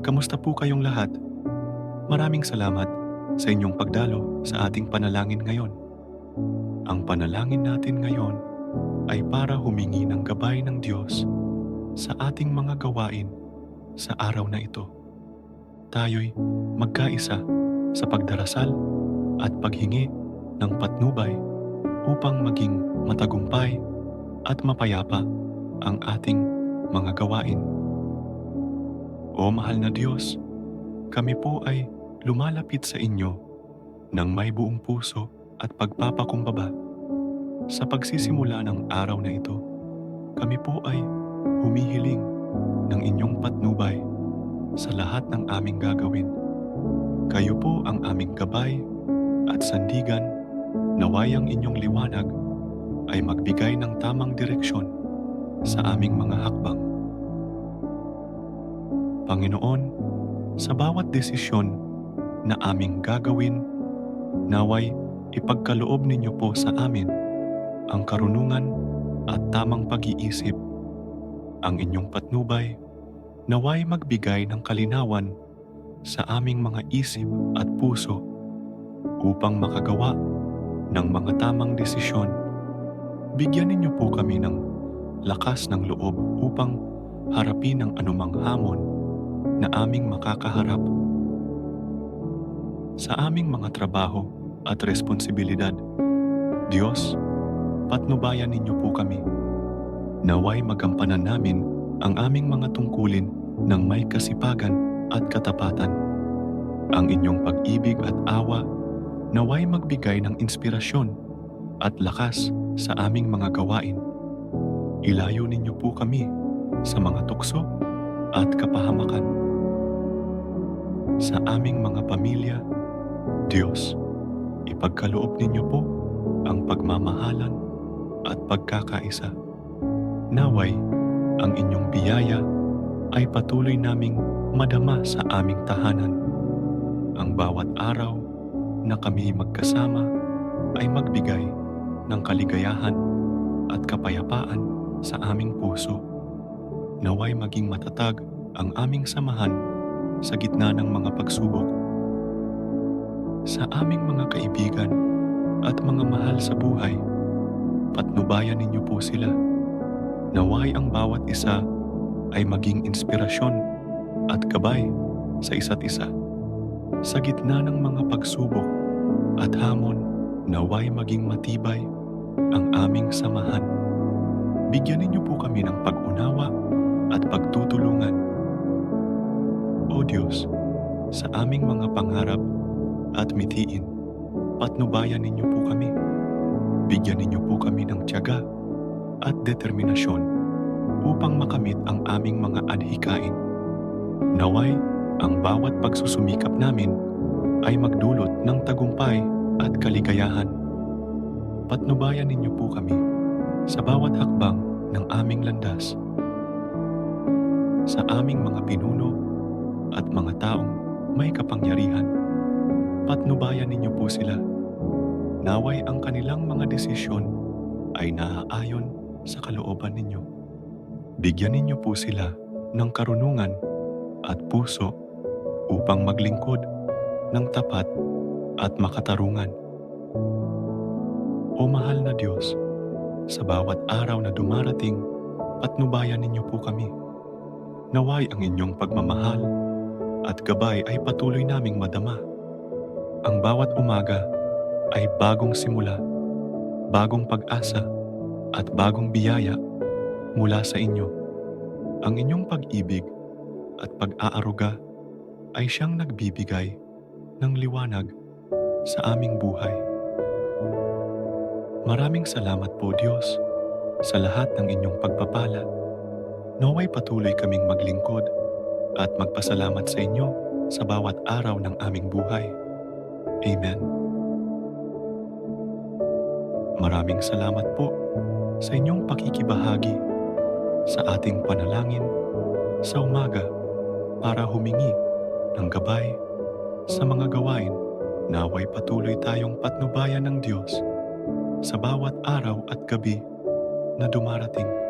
Kamusta po kayong lahat? Maraming salamat sa inyong pagdalo sa ating panalangin ngayon. Ang panalangin natin ngayon ay para humingi ng gabay ng Diyos sa ating mga gawain sa araw na ito. Tayo'y magkaisa sa pagdarasal at paghingi ng patnubay upang maging matagumpay at mapayapa ang ating mga gawain. O mahal na Diyos, kami po ay lumalapit sa inyo ng may buong puso at pagpapakumbaba. Sa pagsisimula ng araw na ito, kami po ay humihiling ng inyong patnubay sa lahat ng aming gagawin. Kayo po ang aming gabay at sandigan, naway ang inyong liwanag ay magbigay ng tamang direksyon sa aming mga hakbang. Panginoon, sa bawat desisyon na aming gagawin, naway ipagkaloob ninyo po sa amin ang karunungan at tamang pag-iisip. Ang inyong patnubay, naway magbigay ng kalinawan sa aming mga isip at puso upang makagawa ng mga tamang desisyon. Bigyan ninyo po kami ng lakas ng loob upang harapin ang anumang hamon na aming makakaharap. Sa aming mga trabaho at responsibilidad, Diyos, patnubayan ninyo po kami. Naway magampanan namin ang aming mga tungkulin ng may kasipagan at katapatan. Ang inyong pag-ibig at awa naway magbigay ng inspirasyon at lakas sa aming mga gawain. Ilayo ninyo po kami sa mga tukso at kapahamakan. Sa aming mga pamilya, Diyos, ipagkaloob ninyo po ang pagmamahalan at pagkakaisa. Naway, ang inyong biyaya ay patuloy naming madama sa aming tahanan. Ang bawat araw na kami magkasama ay magbigay ng kaligayahan at kapayapaan sa aming puso. Naway maging matatag ang aming samahan sa gitna ng mga pagsubok. Sa aming mga kaibigan at mga mahal sa buhay, patnubayan ninyo po sila. Naway ang bawat isa ay maging inspirasyon at gabay sa isa't isa. Sa gitna ng mga pagsubok at hamon, naway maging matibay ang aming samahan. Bigyan ninyo po kami ng pag-unawa at pagtutulungan. O Diyos, sa aming mga pangarap at mitiin, patnubayan ninyo po kami. Bigyan ninyo po kami ng tiyaga at determinasyon upang makamit ang aming mga adhikain. Naway, ang bawat pagsusumikap namin ay magdulot ng tagumpay at kaligayahan. Patnubayan ninyo po kami sa bawat hakbang ng aming landas. Sa aming mga pinuno at mga taong may kapangyarihan, patnubayan ninyo po sila. Naway ang kanilang mga desisyon ay naaayon sa kalooban ninyo. Bigyan ninyo po sila ng karunungan at puso upang maglingkod ng tapat at makatarungan. O mahal na Diyos, sa bawat araw na dumarating, patnubayan ninyo po kami. Naway ang inyong pagmamahal at gabay ay patuloy naming madama. Ang bawat umaga ay bagong simula, bagong pag-asa at bagong biyaya mula sa inyo. Ang inyong pag-ibig at pag-aaruga ay siyang nagbibigay ng liwanag sa aming buhay. Maraming salamat po Diyos sa lahat ng inyong pagpapala. Naway patuloy kaming maglingkod at magpasalamat sa inyo sa bawat araw ng aming buhay. Amen. Maraming salamat po sa inyong pakikibahagi sa ating panalangin sa umaga para humingi ng gabay sa mga gawain naway patuloy tayong patnubayan ng Diyos sa bawat araw at gabi na dumarating.